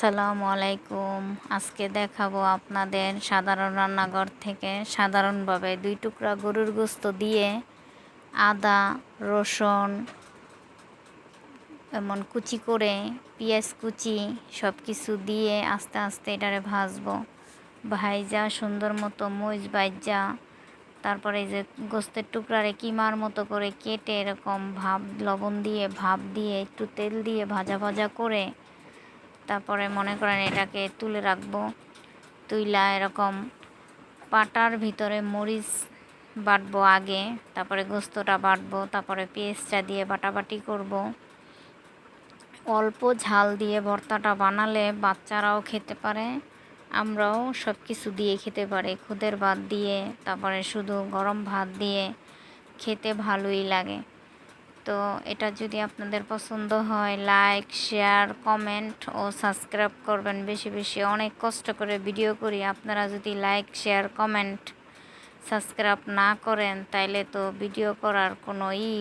আসসালামু আলাইকুম। আজকে দেখাবো আপনাদের সাধারণ রান্নাঘর থেকে সাধারণভাবে দুই টুকরা গরুর গোস্ত দিয়ে আদা, রসুন, এমন কুচি করে, পেঁয়াজ কুচি সব কিছু দিয়ে আস্তে আস্তে এটারে ভাজবো। ভাইজা, সুন্দর মতো মরিচ ভাইজা, তারপরে যে গোস্তের টুকরারে কিমার মতো করে কেটে এরকম ভাব, লবণ দিয়ে ভাপ দিয়ে, একটু তেল দিয়ে ভাজা ভাজা করে তারপরে মনে করেন এটাকে তুলে রাখব। তুইলা এরকম পাটার ভিতরে মরিচ বাটবো আগে, তারপরে গোস্তটা বাটবো, তারপরে পেঁয়াজটা দিয়ে বাটাবাটি করব। অল্প ঝাল দিয়ে ভর্তাটা বানালে বাচ্চারাও খেতে পারে, আমরাও সব কিছু দিয়ে খেতে পারি। খুদের ভাত দিয়ে, তারপরে শুধু গরম ভাত দিয়ে খেতে ভালোই লাগে। তো এটা যদি আপনাদের পছন্দ হয় লাইক শেয়ার কমেন্ট ও সাবস্ক্রাইব করবেন। বেশি বেশি অনেক কষ্ট করে ভিডিও করি। আপনারা যদি লাইক শেয়ার কমেন্ট সাবস্ক্রাইব না করেন, তাইলে তো ভিডিও করার কোনো ই